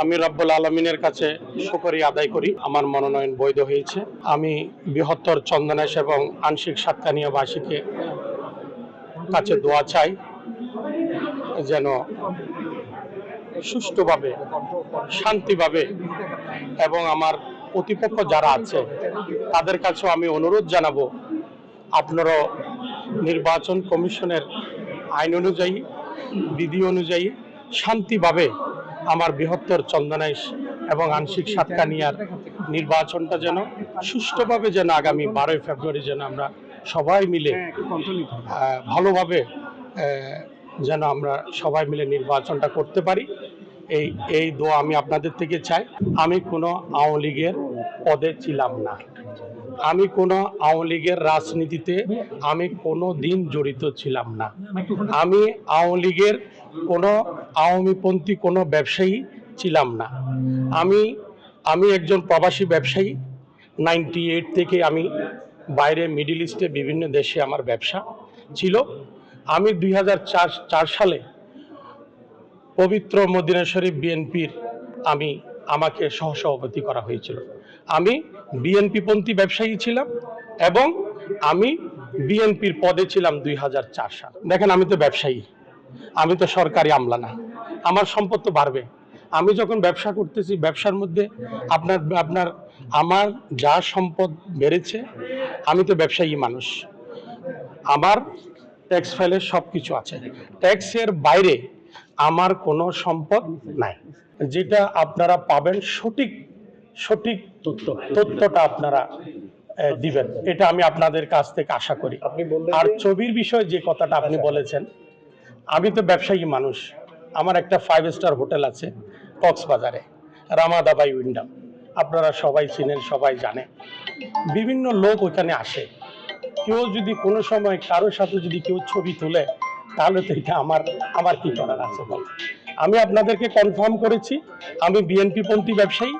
আমি রব্বুল আলমিনের কাছে শুকরি আদায় করি। আমার মনোনয়ন বৈধ হয়েছে। আমি বৃহত্তর চন্দনেশ এবং আংশিক সাতকানিয়াবাসীকে কাছে দোয়া চাই, যেন সুষ্ঠুভাবে, শান্তিভাবে এবং আমার প্রতিপক্ষ যারা আছে, তাদের কাছেও আমি অনুরোধ জানাব, আপনারাও নির্বাচন কমিশনের আইন অনুযায়ী, বিধি অনুযায়ী শান্তিভাবে আমার বৃহত্তর চন্দনাইশ এবং আংশিক সাতকানিয়ার নির্বাচনটা যেন সুষ্ঠুভাবে যেন আগামী বারোই ফেব্রুয়ারি যেন আমরা সবাই মিলে ভালোভাবে যেন আমরা সবাই মিলে নির্বাচনটা করতে পারি। এই এই দোয়া আমি আপনাদের থেকে চাই। আমি কোনো আওয়ামী লীগের পদে ছিলাম না। আমি কোনো আওয়ামী লীগের রাজনীতিতে আমি কোনো দিন জড়িত ছিলাম না। আমি আওয়ামী লীগের কোনো আওয়ামীপন্থী কোনো ব্যবসায়ী ছিলাম না। আমি আমি একজন প্রবাসী ব্যবসায়ী। নাইনটি এইট থেকে আমি বাইরে মিডিল ইস্টে বিভিন্ন দেশে আমার ব্যবসা ছিল। আমি দুই সালে পবিত্র মদিনা শরীফ বিএনপির আমি আমাকে সহসভাপতি করা হয়েছিল। আমি বিএনপি পন্থী ব্যবসায়ী ছিলাম এবং আমি বিএনপির পদে ছিলাম দুই হাজার চার সাল। দেখেন, আমি তো ব্যবসায়ী। আমি তো সরকারি আমলা না। আমার সম্পদ তো বাড়বে। আমি যখন ব্যবসা করতেছি, ব্যবসার মধ্যে আপনার আপনার, আমার যা সম্পদ বেড়েছে, আমি তো ব্যবসায়ী মানুষ। আমার ট্যাক্স ফাইলের সব কিছু আছে। ট্যাক্সের বাইরে আমার কোনো সম্পদ নাই। যেটা আপনারা পাবেন সঠিক সঠিক তথ্য তথ্যটা আপনারা দিবেন। এটা আমি আপনাদের কাছ থেকে আশা করি। আর ছবির বিষয়ে যে কথাটা আপনি আচ্ছা। বলেছেন আমি তো ব্যবসায়ী মানুষ। আমার একটা ফাইভ স্টার হোটেল আছে কক্সবাজারে রামাদাবাই উইন্ডাম। আপনারা সবাই চিনেন সবাই জানে। বিভিন্ন লোক ওইখানে আসে। কেউ যদি কোনো সময় কারোর সাথে যদি কেউ ছবি তোলে তাহলে তো এটা আমার আমার কি করার আছে বল? আমি আপনাদেরকে কনফার্ম করেছি, আমি বিএনপি পন্থী ব্যবসায়ী।